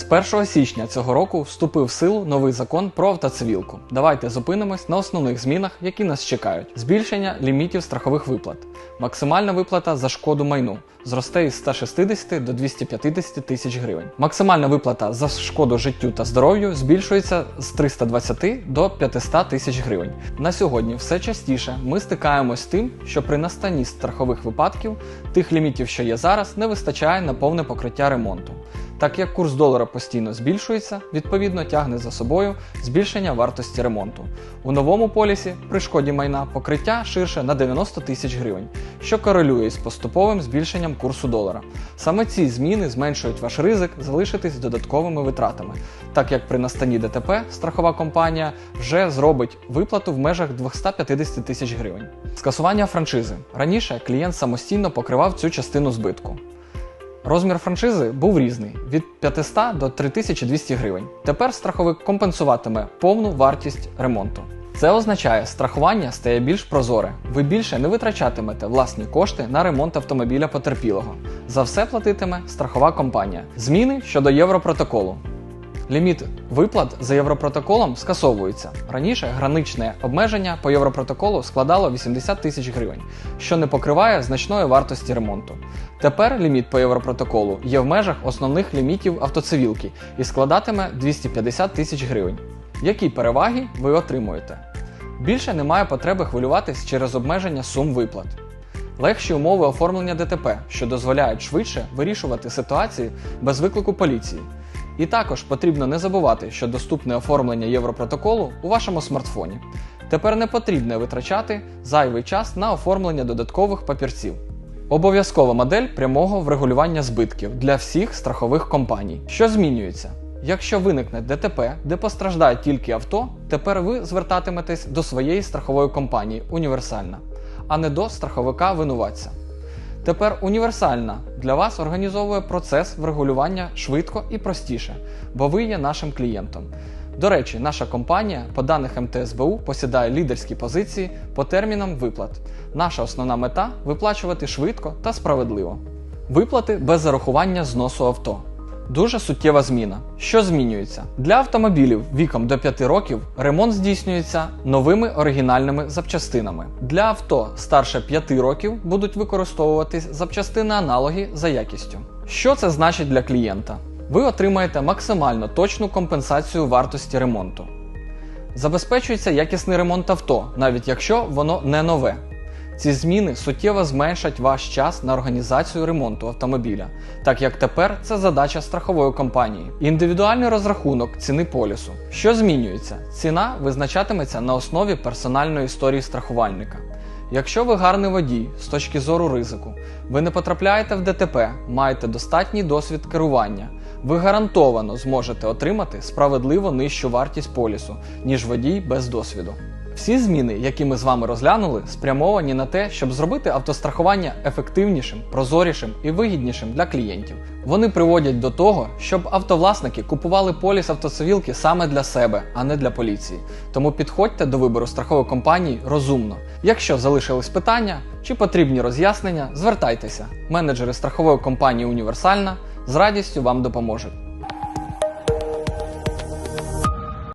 З 1 січня цього року вступив в силу новий закон про автоцивілку. Давайте зупинимось на основних змінах, які нас чекають: збільшення лімітів страхових виплат, максимальна виплата за шкоду майну зросте із 160 до 250 тисяч гривень. Максимальна виплата за шкоду життю та здоров'ю збільшується з 320 до 500 тисяч гривень. На сьогодні все частіше ми стикаємось з тим, що при настанні страхових випадків тих лімітів, що є зараз, не вистачає на повне покриття ремонту. Так як курс долара постійно збільшується, відповідно тягне за собою збільшення вартості ремонту. У новому полісі при шкоді майна покриття ширше на 90 тисяч гривень, що корелює з поступовим збільшенням курсу долара. Саме ці зміни зменшують ваш ризик залишитись додатковими витратами, так як при настанні ДТП страхова компанія вже зробить виплату в межах 250 тисяч гривень. Скасування франшизи. Раніше клієнт самостійно покривав цю частину збитку. Розмір франшизи був різний від 500 до 3200 гривень. Тепер страховик компенсуватиме повну вартість ремонту. Це означає, страхування стає більш прозоре. Ви більше не витрачатимете власні кошти на ремонт автомобіля потерпілого. За все платитиме страхова компанія. Зміни щодо Європротоколу. Ліміт виплат за Європротоколом скасовується. Раніше граничне обмеження по Європротоколу складало 80 тисяч гривень, що не покриває значної вартості ремонту. Тепер ліміт по Європротоколу є в межах основних лімітів автоцивілки і складатиме 250 тисяч гривень. Які переваги ви отримуєте? Більше немає потреби хвилюватись через обмеження сум виплат. Легші умови оформлення ДТП, що дозволяють швидше вирішувати ситуації без виклику поліції. І також потрібно не забувати, що доступне оформлення Європротоколу у вашому смартфоні. Тепер не потрібно витрачати зайвий час на оформлення додаткових папірців. Обов'язкова модель прямого врегулювання збитків для всіх страхових компаній, що змінюється. Якщо виникне ДТП, де постраждає тільки авто, тепер ви звертатиметесь до своєї страхової компанії універсальна, а не до страховика винуватця. Тепер універсальна для вас організовує процес врегулювання швидко і простіше, бо ви є нашим клієнтом. До речі, наша компанія по даних МТСБУ посідає лідерські позиції по термінам виплат. Наша основна мета виплачувати швидко та справедливо. Виплати без зарахування зносу авто. Дуже суттєва зміна. Що змінюється? Для автомобілів віком до 5 років ремонт здійснюється новими оригінальними запчастинами. Для авто старше 5 років будуть використовуватись запчастини аналоги за якістю. Що це значить для клієнта? Ви отримаєте максимально точну компенсацію вартості ремонту. Забезпечується якісний ремонт авто, навіть якщо воно не нове. Ці зміни суттєво зменшать ваш час на організацію ремонту автомобіля, так як тепер це задача страхової компанії. Індивідуальний розрахунок ціни полісу. Що змінюється? Ціна визначатиметься на основі персональної історії страхувальника. Якщо ви гарний водій з точки зору ризику, ви не потрапляєте в ДТП, маєте достатній досвід керування, ви гарантовано зможете отримати справедливо нижчу вартість полісу, ніж водій без досвіду. Всі зміни, які ми з вами розглянули, спрямовані на те, щоб зробити автострахування ефективнішим, прозорішим і вигіднішим для клієнтів. Вони приводять до того, щоб автовласники купували поліс автоцивілки саме для себе, а не для поліції. Тому підходьте до вибору страхової компанії розумно. Якщо залишились питання чи потрібні роз'яснення, звертайтеся. Менеджери страхової компанії Універсальна з радістю вам допоможуть.